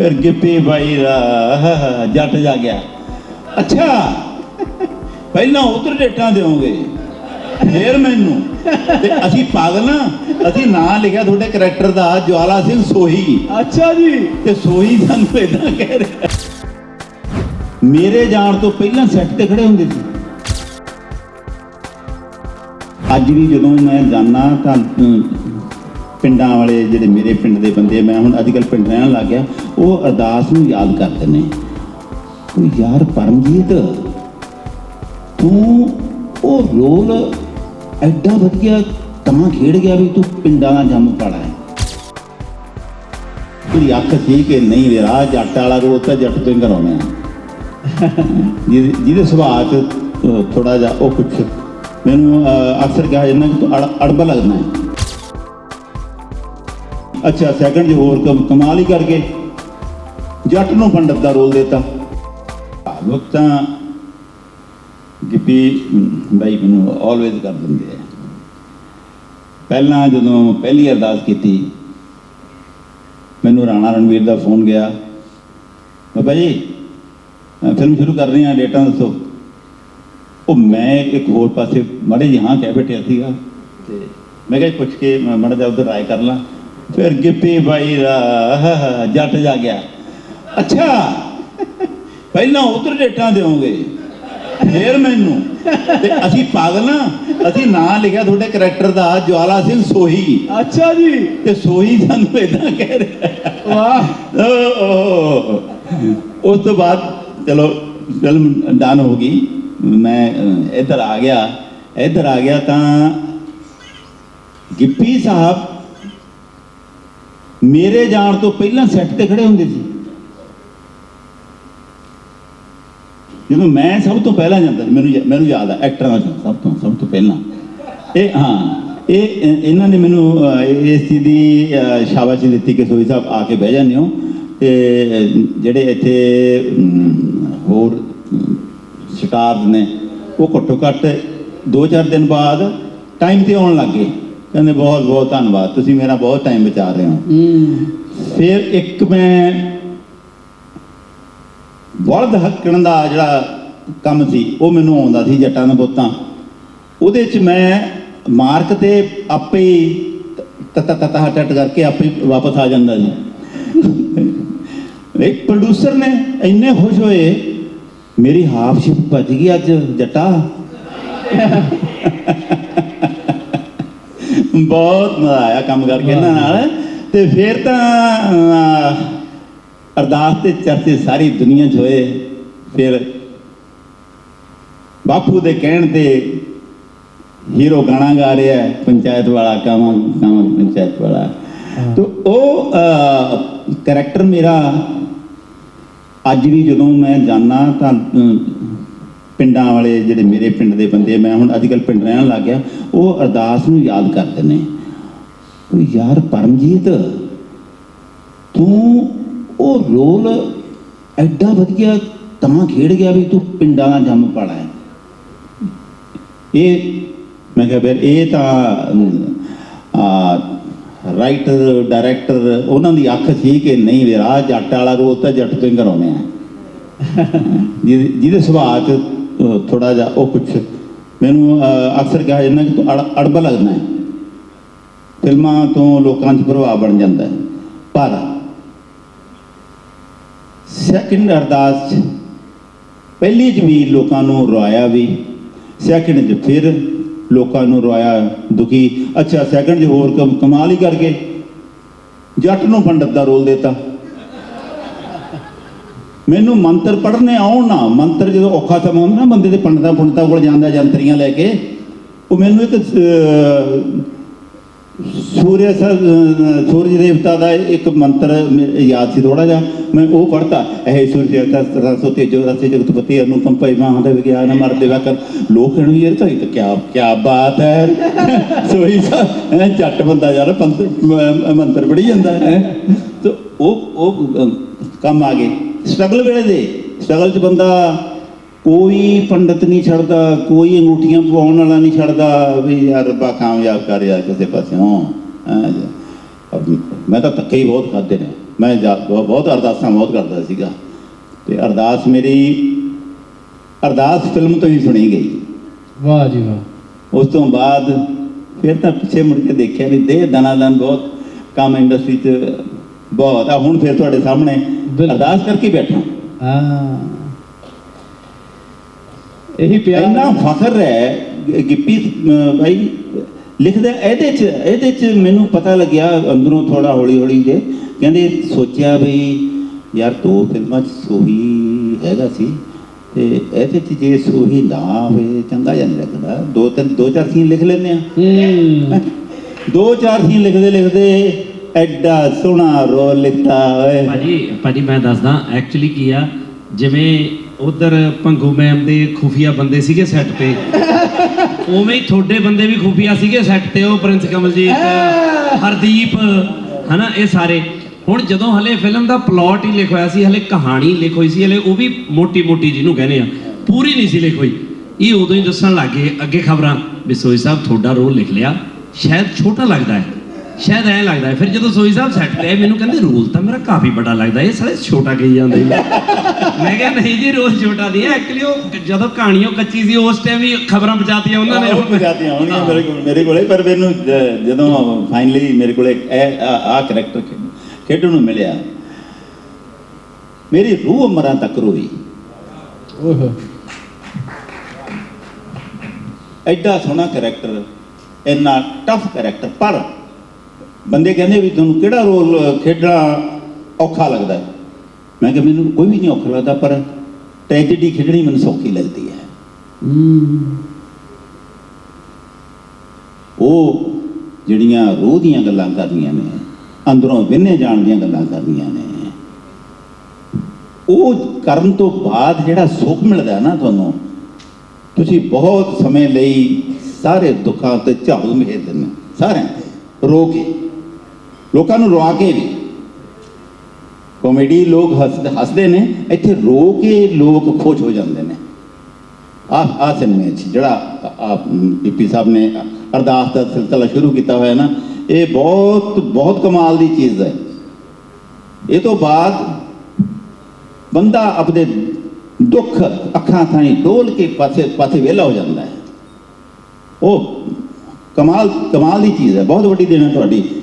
ਫਿਰ ਗਿੱਪੀ ਬਾਈ ਦਾ ਜੱਟ ਜਾ ਗਿਆ। ਅੱਛਾ ਪਹਿਲਾਂ ਉਧਰ ਡੇਟਾਂ ਦਿਓਗੇ ਫਿਰ ਮੈਨੂੰ। ਤੇ ਅਸੀਂ ਪਾਗਲ ਨਾ ਅਸੀਂ ਨਾਂ ਲਿਖਿਆ ਤੁਹਾਡੇ ਕਰੈਕਟਰ ਦਾ ਜਵਾਲਾ ਸਿੰਘ ਸੋਹੀ। ਅੱਛਾ ਜੀ। ਤੇ ਸੋਹੀ ਸਾਨੂੰ ਇਦਾਂ ਕਹਿ ਰਿਹਾ। ਮੇਰੇ ਜਾਣ ਤੋਂ ਪਹਿਲਾਂ ਸੈੱਟ ਤੇ ਖੜੇ ਹੁੰਦੇ ਸੀ। ਅੱਜ ਵੀ ਜਦੋਂ ਮੈਂ ਜਾਣਾ ਤਾਂ ਪਿੰਡਾਂ ਵਾਲੇ ਜਿਹੜੇ ਮੇਰੇ ਪਿੰਡ ਦੇ ਬੰਦੇ ਮੈਂ ਹੁਣ ਅੱਜ ਕੱਲ ਪਿੰਡ ਰਹਿਣ ਲੱਗ ਗਿਆ, ਉਹ ਅਰਦਾਸ ਨੂੰ ਯਾਦ ਕਰਦੇ ਨੇ। ਉਹ ਯਾਰ ਪਰਮਜੀਤ, ਤੂੰ ਉਹ ਰੋਲ ਐਡਾ ਵਧੀਆ ਤਾਂ ਖੇਡ ਗਿਆ ਵੀ ਤੂੰ ਪਿੰਡਾਂ ਦਾ ਜੰਮ ਪਾਲਾ ਹੈ। ਉਹਦੀ ਅੱਖ ਸੀ ਕਿ ਨਹੀਂ ਵੀਰਾ ਜੱਟ ਵਾਲਾ ਰੋਲ ਤਾਂ ਜੱਟ ਤੋਂ ਹੀ ਕਰਾਉਣਾ ਜਿਹਦੇ ਜਿਹਦੇ ਸੁਭਾਅ ਚ ਥੋੜਾ ਜਿਹਾ ਉਹ ਕੁਛ। ਮੈਨੂੰ ਅਕਸਰ ਕਿਹਾ ਜਾਂਦਾ ਕਿ ਤੂੰ ਅੜ- ਅੜਬਾ ਲੱਗਦਾ ਹੈ। ਅੱਛਾ ਸੈਕੰਡ ਜੀ ਹੋਰ ਕਮ- ਕਮਾਲ ਹੀ ਕਰਕੇ। ਜੱਟ ਨੂੰ ਪੰਡਤ ਦਾ ਰੋਲ ਦਿੱਤਾ। ਲੋਕ ਤਾਂ ਗਿੱਪੀ ਬਾਈ ਮੈਨੂੰ ਆਲਵੇਜ਼ ਕਰ ਦਿੰਦੇ ਆ। ਪਹਿਲਾਂ ਜਦੋਂ ਪਹਿਲੀ ਅਰਦਾਸ ਕੀਤੀ ਮੈਨੂੰ ਰਾਣਾ ਰਣਵੀਰ ਦਾ ਫੋਨ ਗਿਆ। ਬਾਬਾ ਜੀ ਫਿਲਮ ਸ਼ੁਰੂ ਕਰ ਰਹੇ ਹਾਂ ਡੇਟਾਂ ਦੱਸੋ। ਉਹ ਮੈਂ ਇੱਕ ਹੋਰ ਪਾਸੇ ਮਾੜੇ ਜਿਹੀ ਹਾਂ ਕਹਿ ਬੈਠਿਆ ਸੀਗਾ। ਤੇ ਮੈਂ ਕਿਹਾ ਜੀ ਪੁੱਛ ਕੇ ਮਾੜਾ ਜਿਹਾ ਉਧਰ ਰਾਏ ਕਰ ਲਾਂ। ਫਿਰ ਗਿੱਪੀ ਬਾਈ ਦਾ ਜੱਟ ਜਾ ਗਿਆ। ਅੱਛਾ ਪਹਿਲਾਂ ਉਧਰ ਡੇਟਾਂ ਦਿਓਗੇ ਫਿਰ ਮੈਨੂੰ। ਤੇ ਅਸੀਂ ਪਾਗਲ ਨਾ ਅਸੀਂ ਨਾਂ ਲਿਖਿਆ ਤੁਹਾਡੇ ਕਰੈਕਟਰ ਦਾ ਜਵਾਲਾ ਸਿੰਘ ਸੋਹੀ। ਅੱਛਾ ਜੀ। ਤੇ ਸੋਹੀ ਸਾਨੂੰ ਇਦਾਂ ਕਹਿ ਰਿਹਾ। ਵਾਹ। ਓ। ਉਸ ਤੋਂ ਬਾਅਦ ਚਲੋ ਫਿਲਮ ਡਨ ਹੋ ਗਈ। ਮੈਂ ਇੱਧਰ ਆ ਗਿਆ। ਇੱਧਰ ਆ ਗਿਆ ਤਾਂ ਗਿੱਪੀ ਸਾਹਿਬ ਮੇਰੇ ਜਾਣ ਤੋਂ ਪਹਿਲਾਂ ਸੈੱਟ ਤੇ ਖੜੇ ਹੁੰਦੇ ਸੀ। ਜਦੋਂ ਮੈਂ ਸਭ ਤੋਂ ਪਹਿਲਾਂ ਜਾਂਦਾ ਮੈਨੂੰ ਯਾ- ਮੈਨੂੰ ਯਾਦ ਆ ਐਕਟਰਾਂ ਚ ਸਭ ਤੋਂ ਸਭ ਤੋਂ ਪਹਿਲਾਂ। ਇਹ ਹਾਂ ਇਹ ਇਹਨਾਂ ਨੇ ਮੈਨੂੰ ਇਸ ਚੀਜ਼ ਦੀ ਅਹ, ਸ਼ਾਬਾਸ਼ੀ ਦਿੱਤੀ ਕਿ ਸੋਈ ਸਾਹਿਬ ਆ ਕੇ ਬਹਿ ਜਾਂਦੇ ਹੋ। ਤੇ ਜਿਹੜੇ ਇੱਥੇ ਹੋਰ ਸਟਾਰਸ ਨੇ ਉਹ ਘੱਟੋ ਘੱਟ 2-4 ਦਿਨ ਬਾਅਦ ਟਾਈਮ ਤੇ ਆਉਣ ਲੱਗੇ ਕਹਿੰਦੇ ਬਹੁਤ ਬਹੁਤ ਧੰਨਵਾਦ। ਤੁਸੀਂ ਮੇਰਾ ਬਹੁਤ ਟਾਈਮ ਬਚਾ ਰਹੇ ਹੋ। ਫਿਰ ਇੱਕ ਮੈਂ ਬਲਦ ਹੱਕਣ ਦਾ ਜਿਹੜਾ ਕੰਮ ਸੀ ਉਹ ਮੈਨੂੰ ਆਉਂਦਾ ਸੀ ਜੱਟਾਂ ਦਾ ਬੋਤਾਂ ਉਹਦੇ ਚ ਮੈਂ ਮਾਰਕ ਤੇ ਆਪੇ ਤਤਾ ਤਤਾ ਟਟ ਕਰਕੇ ਆਪੇ ਵਾਪਸ ਆ ਜਾਂਦਾ ਸੀ। ਇੱਕ ਪ੍ਰੋਡਿਊਸਰ ਨੇ ਇੰਨੇ ਖੁਸ਼ ਹੋਏ ਮੇਰੀ ਹਾਫ ਸ਼ਿਪ ਭੱਜ ਗਈ ਅੱਜ ਜੱਟਾ। ਬਹੁਤ ਮਜ਼ਾ ਆਇਆ ਕੰਮ ਕਰਕੇ ਇਹਨਾਂ ਨਾਲ। ਤੇ ਫਿਰ ਤਾਂ ਅਰਦਾਸ ਤੇ ਚਰਚੇ ਸਾਰੀ ਦੁਨੀਆ 'ਚ ਹੋਏ। ਫਿਰ ਬਾਪੂ ਦੇ ਕਹਿਣ ਤੇ ਹੀਰੋ ਗਾਣਾ ਗਾ ਰਿਹਾ ਹੈ ਪੰਚਾਇਤ ਵਾਲਾ ਕਾਵਾਂ ਕਾਵਾਂ ਪੰਚਾਇਤ ਵਾਲਾ। ਤੋ ਉਹ ਕਰੈਕਟਰ ਮੇਰਾ ਅੱਜ ਵੀ ਜਦੋਂ ਮੈਂ ਜਾਣਾ ਤਾਂ ਪਿੰਡਾਂ ਵਾਲੇ ਜਿਹੜੇ ਮੇਰੇ ਪਿੰਡ ਦੇ ਬੰਦੇ ਮੈਂ ਹੁਣ ਅੱਜ ਕੱਲ ਪਿੰਡ ਰਹਿਣ ਲੱਗ ਗਿਆ, ਉਹ ਅਰਦਾਸ ਨੂੰ ਯਾਦ ਕਰਦੇ ਨੇ। ਉਹ ਯਾਰ ਪਰਮਜੀਤ, ਤੂੰ ਉਹ ਰੋਲ ਐਡਾ ਵਧੀਆ ਤਾਂ ਖੇਡ ਗਿਆ ਵੀ ਤੂੰ ਪਿੰਡਾਂ ਦਾ ਜੰਮ ਪਾਲਾ ਹੈ। ਇਹ ਮੈਂ ਕਿਹਾ ਫਿਰ ਇਹ ਤਾਂ ਰਾਈਟਰ ਡਾਇਰੈਕਟਰ ਉਹਨਾਂ ਦੀ ਅੱਖ ਸੀ ਕਿ ਨਹੀਂ ਵੀਰਾ ਜੱਟ ਵਾਲਾ ਰੋਲ ਤਾਂ ਜੱਟ ਤੋਂ ਹੀ ਕਰਾਉਣੇ ਆ। ਜਿਹਦੇ ਜਿਹਦੇ ਸੁਭਾਅ ਚ ਥੋੜਾ ਜਿਹਾ ਉਹ ਕੁਛ ਮੈਨੂੰ ਅਕਸਰ ਕਿਹਾ ਜਾਂਦਾ ਕਿ ਤੂੰ ਅੜ- ਅੜਬਾ ਲੱਗਦਾ ਹੈ ਫਿਲਮਾਂ ਤੋਂ ਲੋਕਾਂ 'ਚ ਪ੍ਰਭਾਵ ਬਣ ਜਾਂਦਾ ਹੈ ਪਰ ਸੈਕਿੰਡ ਅਰਦਾਸ 'ਚ ਪਹਿਲੀ 'ਚ ਵੀ ਲੋਕਾਂ ਨੂੰ ਰੋਇਆ ਵੀ ਸੈਕਿੰਡ 'ਚ ਫਿਰ ਲੋਕਾਂ ਨੂੰ ਰੋਇਆ ਦੁਖੀ ਅੱਛਾ ਸੈਕਿੰਡ 'ਚ ਹੋਰ ਕਮ- ਕਮਾਲ ਹੀ ਕਰਕੇ ਜੱਟ ਨੂੰ ਪੰਡਤ ਦਾ ਰੋਲ ਦਿੱਤਾ ਮੈਨੂੰ ਮੰਤਰ ਪੜ੍ਹਨੇ ਆਉਣ ਨਾ, ਮੰਤਰ ਜਦੋਂ ਔਖਾ ਸਮਾਂ ਹੁੰਦਾ ਨਾ, ਬੰਦੇ ਦੇ ਪੰਡਤਾਂ ਪੁੰਡਤਾਂ ਕੋਲ ਜਾਂਦਾ ਜੰਤਰੀਆਂ ਲੈ ਕੇ, ਉਹ ਮੈਨੂੰ ਇੱਕ ਸੂਰਯ ਸੂਰਜ ਦੇਵਤਾ ਦਾ ਇੱਕ ਮੰਤਰ ਯਾਦ ਸੀ ਥੋੜਾ ਜਿਹਾ, ਮੈਂ ਉਹ ਪੜ੍ਹਤਾ। ਇਹ ਸੂਰਜ ਦੇਵਤਾ ਸਰਸੋ ਤੇਜੋ ਰਸੇ ਜਗਤਪਤੀ ਅਨੁਪਮ ਭਈ ਮਹਾਂ ਵਿਗਿਆਨ ਮਰ ਦੇਵਾ ਕਰ। ਲੋਕ ਕਹਿਣਗੇ, ਯਾਰ ਤਾਂ ਇਹ ਕਿਆ ਕਿਆ ਬਾਤ ਹੈ। ਸੋਈ ਸਾ ਜੱਟ ਬੰਦਾ ਯਾਰ ਪੰਤ- ਮੰਤਰ ਪੜ੍ਹੀ ਜਾਂਦਾ, ਹੈ। ਤੇ ਉਹ ਉਹ ਕੰਮ ਆ ਗਏ। ਸਟਰਗਲ ਵੇਲੇ ਦੇ ਸਟਰਗਲ 'ਚ ਬੰਦਾ ਕੋਈ ਪੰਡਤ ਨਹੀਂ ਛੱਡਦਾ ਕੋਈ ਅੰਗੂਠੀਆਂ ਪਵਾਉਣ ਵਾਲਾ ਨਹੀਂ ਛੱਡਦਾ ਵੀ ਯਾਰ ਰੱਬਾ ਕਾਮਯਾਬ ਕਰ ਯਾਰ ਕਿਸੇ ਪਾਸਿਓਂ ਮੈਂ ਤਾਂ ਧੱਕੇ ਹੀ ਬਹੁਤ ਖਾਦੇ ਨੇ। ਮੈਂ ਬਹੁਤ ਅਰਦਾਸਾਂ ਬਹੁਤ ਕਰਦਾ ਸੀਗਾ। ਤੇ ਅਰਦਾਸ ਮੇਰੀ ਅਰਦਾਸ ਫਿਲਮ ਤੋਂ ਹੀ ਸੁਣੀ ਗਈ। ਵਾਹ ਜੀ ਵਾਹ। ਉਸ ਤੋਂ ਬਾਅਦ ਫਿਰ ਤਾਂ ਪਿੱਛੇ ਮੁੜ ਕੇ ਦੇਖਿਆ ਵੀ ਦੇ ਦਨਾ ਦਨ ਬਹੁਤ ਕੰਮ ਇੰਡਸਟਰੀ 'ਚ ਬਹੁਤ। ਆ ਹੁਣ ਫਿਰ ਤੁਹਾਡੇ ਸਾਹਮਣੇ। ਅਰਦਾਸ ਕਰਕੇ ਬੈਠਾ। ਹਾਂ। ਇਹੀ ਪਿਆਰ। ਇੰਨਾ ਫਖਰ ਹੈ ਕਿ ਗਿੱਪੀ ਭਾਈ ਲਿਖਦਾ ਇਹਦੇ 'ਚ ਇਹਦੇ 'ਚ ਮੈਨੂੰ ਪਤਾ ਲੱਗਿਆ ਅੰਦਰੋਂ ਥੋੜਾ ਹੌਲੀ ਹੌਲੀ ਜੇ। ਕਹਿੰਦੇ ਸੋਚਿਆ ਵੀ ਯਾਰ ਤੂੰ ਫਿਲਮਾਂ 'ਚ ਸੋਹੀ ਹੈਗਾ ਸੀ ਤੇ ਇਹਦੇ 'ਚ ਜੇ ਸੋਹੀ ਨਾ ਹੋਵੇ ਚੰਗਾ ਜਿਹਾ ਨਹੀਂ ਲੱਗਦਾ। ਦੋ ਤਿੰਨ ਦੋ ਚਾਰ ਸੀਨ ਲਿਖ ਲੈਂਦੇ ਆ। ਹੂੰ। ਦੋ ਚਾਰ ਸੀਨ ਲਿਖਦੇ ਲਿਖਦੇ ਐਡਾ ਸੋਹਣਾ ਰੋਲ ਲਿਖਤਾ ਓਏ। ਭਾਜੀ ਭਾਜੀ ਮੈਂ ਦੱਸਦਾ ਐਕਚੁਅਲੀ ਕੀ ਆ, ਜਿਵੇਂ ਉਧਰ ਭੰਗੂ ਮੈਮ ਦੇ ਖੁਫੀਆ ਬੰਦੇ ਸੀਗੇ ਸੈੱਟ ਤੇ, ਉਵੇਂ ਹੀ ਤੁਹਾਡੇ ਬੰਦੇ ਵੀ ਖੁਫੀਆ ਸੀਗੇ ਸੈੱਟ ਤੇ ਉਹ ਪ੍ਰਿੰਸ ਕਮਲਜੀਤ, ਹਰਦੀਪ, ਹਨਾ, ਇਹ ਸਾਰੇ। ਹੁਣ ਜਦੋਂ ਹਲੇ ਫਿਲਮ ਦਾ ਪਲਾਟ ਹੀ ਲਿਖ ਹੋਇਆ ਸੀ, ਹਲੇ ਕਹਾਣੀ ਲਿਖ ਹੋਈ ਸੀ, ਹਲੇ ਉਹ ਵੀ ਮੋਟੀ ਮੋਟੀ ਜਿਹਨੂੰ ਕਹਿੰਦੇ ਆ, ਪੂਰੀ ਨਹੀਂ ਸੀ ਲਿਖ ਹੋਈ। ਇਹ ਉਦੋਂ ਹੀ ਦੱਸਣ ਲੱਗੇ ਅੱਗੇ ਖਬਰਾਂ ਵੀ ਸੋਈ ਸਾਹਿਬ ਤੁਹਾਡਾ ਰੋਲ ਲਿਖ ਲਿਆ, ਸ਼ਾਇਦ ਛੋਟਾ ਲੱਗਦਾ ਹੈ। ਸ਼ਾਇਦ ਐਂ ਲੱਗਦਾ ਫਿਰ ਜਦੋਂ ਸੋਈ ਸਾਹਿਬ ਸੈੱਟ ਤੇ ਆਏ ਮੈਨੂੰ ਕਹਿੰਦੇ ਰੋਲ ਤਾਂ ਮੇਰਾ ਕਾਫੀ ਵੱਡਾ ਲੱਗਦਾ ਇਹ ਸਾਲੇ ਛੋਟਾ ਕਹੀ ਜਾਂਦੇ ਨੇ। ਮੈਂ ਕਿਹਾ ਨਹੀਂ ਜੀ ਰੋਲ ਛੋਟਾ ਨਹੀਂ ਹੈ ਐਕਚੁਅਲੀ ਉਹ ਜਦੋਂ ਕਹਾਣੀ ਉਹ ਕੱਚੀ ਸੀ ਉਸ ਟਾਈਮ ਹੀ ਖਬਰਾਂ ਪਹੁੰਚਾਤੀਆਂ ਉਹਨਾਂ ਨੇ। ਉਹ ਪਜਾਤੀਆਂ ਹੋਣਗੀਆਂ ਮੇਰੇ ਕੋਲ ਮੇਰੇ ਕੋਲੇ ਪਰ ਮੈਨੂੰ ਜਦੋਂ ਫਾਈਨਲੀ ਮੇਰੇ ਕੋਲੇ ਇਹ ਆ ਕੈਰੈਕਟਰ ਖੇਡਣ ਨੂੰ ਮਿਲਿਆ ਮੇਰੀ ਰੂਹ ਮਰਾਂ ਤੱਕ ਰੋਈ। ਓਹੋ। ਐਡਾ ਸੋਹਣਾ ਕੈਰੈਕਟਰ ਇੰਨਾ ਟਫ ਕੈਰੈਕਟਰ ਪਰ ਬੰਦੇ ਕਹਿੰਦੇ ਵੀ ਤੁਹਾਨੂੰ ਕਿਹੜਾ ਰੋਲ ਖੇਡਣਾ ਔਖਾ ਲੱਗਦਾ ਹੈ? ਮੈਂ ਕਿਹਾ ਮੈਨੂੰ ਕੋਈ ਵੀ ਨਹੀਂ ਔਖਾ ਲੱਗਦਾ ਪਰ ਟ੍ਰੈਜੇਡੀ ਖੇਡਣੀ ਮੈਨੂੰ ਸੌਖੀ ਲੱਗਦੀ ਹੈ। ਉਹ ਜਿਹੜੀਆਂ ਰੂਹ ਦੀਆਂ ਗੱਲਾਂ ਕਰਦੀਆਂ ਨੇ ਅੰਦਰੋਂ ਵਿੰਨੇ ਜਾਣ ਦੀਆਂ ਗੱਲਾਂ ਕਰਦੀਆਂ ਨੇ ਉਹ ਕਰਨ ਤੋਂ ਬਾਅਦ ਜਿਹੜਾ ਸੁੱਖ ਮਿਲਦਾ ਨਾ ਤੁਹਾਨੂੰ ਤੁਸੀਂ ਬਹੁਤ ਸਮੇਂ ਲਈ ਸਾਰੇ ਦੁੱਖਾਂ ਤੇ ਝਾੜੂ ਮੇਰਦੇ ਨੇ ਸਾਰਿਆਂ ਤੇ ਰੋ ਕੇ। ਲੋਕਾਂ ਨੂੰ ਰਵਾ ਕੇ ਵੀ ਕਾਮੇਡੀ ਲੋਕ ਹੱਸਦੇ ਹੱਸਦੇ ਨੇ, ਇੱਥੇ ਰੋ ਕੇ ਲੋਕ ਖੁਸ਼ ਹੋ ਜਾਂਦੇ ਨੇ। ਆ ਆ ਸਿਨੇਮੇ 'ਚ ਜਿਹੜਾ ਆ ਡੀਪੀ ਸਾਹਿਬ ਨੇ ਅਰਦਾਸ ਦਾ ਸਿਲਸਿਲਾ ਸ਼ੁਰੂ ਕੀਤਾ ਹੋਇਆ ਨਾ, ਇਹ ਬਹੁਤ ਬਹੁਤ ਕਮਾਲ ਦੀ ਚੀਜ਼ ਹੈ। ਇਹ ਤੋਂ ਬਾਅਦ ਬੰਦਾ ਆਪਣੇ ਦੁੱਖ ਅੱਖਾਂ ਥਾਣੀ ਡੋਲ ਕੇ ਪਾਸੇ ਪਾਸੇ ਵਿਹਲਾ ਹੋ ਜਾਂਦਾ ਹੈ। ਉਹ ਕਮਾਲ ਕਮਾਲ ਦੀ ਚੀਜ਼ ਹੈ, ਬਹੁਤ ਵੱਡੀ ਦੇਣ ਹੈ ਤੁਹਾਡੀ।